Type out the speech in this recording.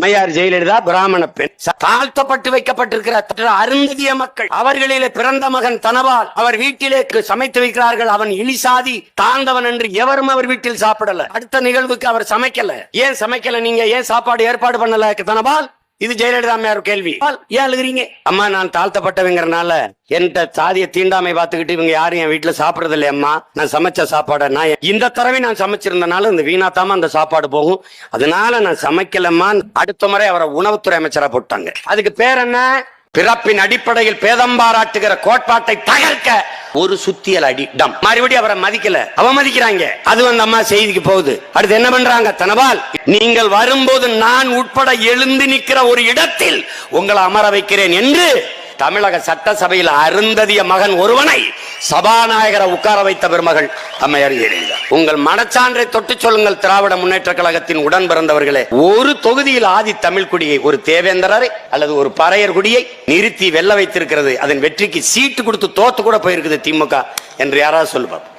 அம்மையார் ஜெயலலிதா பிராமண பெண். தாழ்த்தப்பட்டு வைக்கப்பட்டிருக்கிற அருந்ததிய மக்கள் அவர்களிலே பிறந்த மகன் தனவால் அவர் வீட்டிலே சமைத்து வைக்கிறார்கள். அவன் இழிசாதி தாழ்ந்தவன் என்று எவரும் அவர் வீட்டில் சாப்பிடல. அடுத்த நிகழ்வுக்கு அவர் சமைக்கல. ஏன் சமைக்கல நீங்க? ஏன் சாப்பாடு ஏற்பாடு பண்ணல தனபால்? இது ஜெயலலிதா அம்மையார் கேள்வி. ஏன் அழுகிறீங்க? அம்மா நான் தாழ்த்தப்பட்டவங்கிறனால என்கிட்ட சாதிய தீண்டாமை பார்த்துக்கிட்டு இவங்க யாரும் என் வீட்டுல சாப்பிடுறது இல்லையா அம்மா. நான் சமைச்ச சாப்பாடை நான் இந்த தடவை நான் சமைச்சிருந்தனால இந்த வீணாத்தாம அந்த சாப்பாடு போகும். அதனால நான் சமைக்கலம்மா அடுத்த முறை அவரை உணவுத்துறை அமைச்சரா போட்டாங்க. அதுக்கு பேர் என்ன? பிறப்பின் அடிப்படையில் பேதம் பாராட்டுகிற கோட்பாட்டை தகர்க்க ஒரு சுத்தியல் அடி டம். மறுபடியும் அவரை மதிக்கல. அவமதிக்கிறாங்க. அது அந்த அம்மா செய்திக்கு போகுது. அடுத்து என்ன பண்றாங்க? தனபால் நீங்கள் வரும்போது நான் உட்பட எழுந்து நிற்கிற ஒரு இடத்தில் உங்களை அமர வைக்கிறேன் என்று தமிழக சட்டசபையில் அருந்ததிய மகன் ஒருவனை சபாநாயகரை உட்கார வைத்த பெருமகள் அம்மையார் ஜெயலலிதா உங்கள் மனச்சான்றை தொட்டு சொல்லுங்கள் திராவிட முன்னேற்ற கழகத்தின் உடன் பிறந்தவர்களே. ஒரு தொகுதியில் ஆதி தமிழ் குடியை ஒரு தேவேந்திரரை அல்லது ஒரு பறையர் குடியை நிறுத்தி வெல்ல வைத்திருக்கிறது. அதன் வெற்றிக்கு சீட்டு கொடுத்து தோத்து கூட போயிருக்குது திமுக என்று யாராவது சொல்லுவார்.